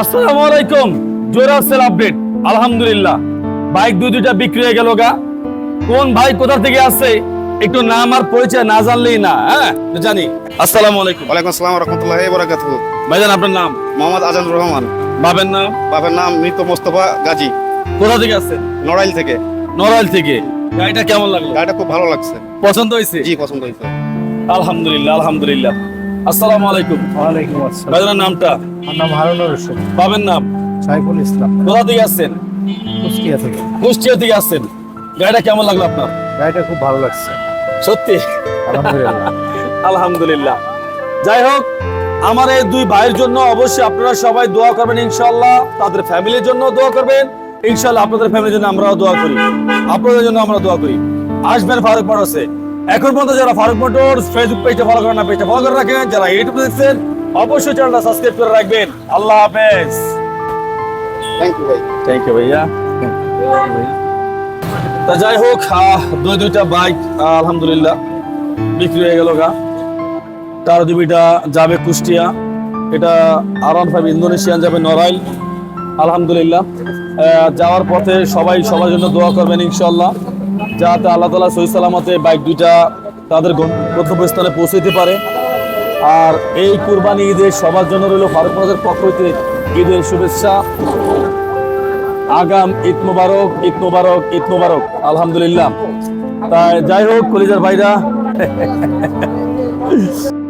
আসসালামু আলাইকুম। জোরা সেল আপডেট আলহামদুলিল্লাহ। বাইক দুই দুইটা বিক্রি হয়ে গেল গা। কোন ভাই কোথা থেকে আসছে? একটু নাম আর পরিচয় না জানলেই না হ্যাঁ? জানি। আসসালামু আলাইকুম। ওয়ালাইকুম আসসালাম রহমতুল্লাহ বরাকাতু ভাইজান আপনার নাম? মোহাম্মদ আজানুর রহমান। বাবের নাম? বাবার নাম মৃত মোস্তফা গাজী। কোথা থেকে আসছেন? নড়াইল থেকে। নড়াইল থেকে। গাড়িটা কেমন লাগল? গাড়িটা খুব ভালো লাগছে। পছন্দ হয়েছে? জি পছন্দ হয়েছে। আলহামদুলিল্লাহ আলহামদুলিল্লাহ। আসসালামু আলাইকুম। ওয়ালাইকুম আসসালাম। ভাইজানের নামটা? আমার নাম হারুনুর রশিদ। বাবের নাম? সাইফুল ইসলাম। কোথা থেকে আসছেন? কুষ্টিয়া থেকে। কুষ্টিয়া থেকে আসছেন। গাড়িটা কেমন লাগল আপনার? গাড়িটা খুব ভালো লাগছে। সত্যি? আলহামদুলিল্লাহ। আলহামদুলিল্লাহ। যাই হোক আমার এই দুই ভাইয়ের জন্য অবশ্যই আপনারা সবাই দোয়া করবেন ইনশাল্লাহ তাদের ফ্যামিলির জন্য দোয়া করবেন। ইনশাল্লাহ আপনাদের ফ্যামিলির জন্য আমরাও দোয়া করি। আপনাদের জন্য আমরা দোয়া করি। আসবেন ফারুক মোটরসে এখন পর্যন্ত যারা ফারুক মোটরস ফেসবুক পেজটা ফলো করেন না পেজটা ফলো করে রাখেন। যারা ইউটিউবে দেখছেন অবশ্যই চ্যানেলটা সাবস্ক্রাইব করে রাখবেন। আল্লাহ হাফেজ। থ্যাংক ইউ ভাই। থ্যাংক ইউ ভাইয়া। তা যাই হোক দুই দুইটা বাইক আলহামদুলিল্লাহ বিক্রি হয়ে গেল গা। তার দুইটা যাবে কুষ্টিয়া। এটা আরাম ফাইভ ইন্দোনেশিয়ান যাবে নড়াইল। আলহামদুলিল্লাহ। যাওয়ার পথে সবাই সবার জন্য দোয়া করবেন ইনশাল্লাহ যাতে আল্লাহ তালা সহি সালামতে বাইক দুইটা তাদের গন্তব্যস্থলে পৌঁছে দিতে পারে। আর এই কুরবানি ঈদের সবার জন্য রইল ফারুক পক্ষ হইতে ঈদের শুভেচ্ছা। আগাম ঈদ মুবারক ঈদ মুবারক ঈদ মুবারক। আলহামদুলিল্লাহ। তাই যাই হোক, কলিজার ভাইরা।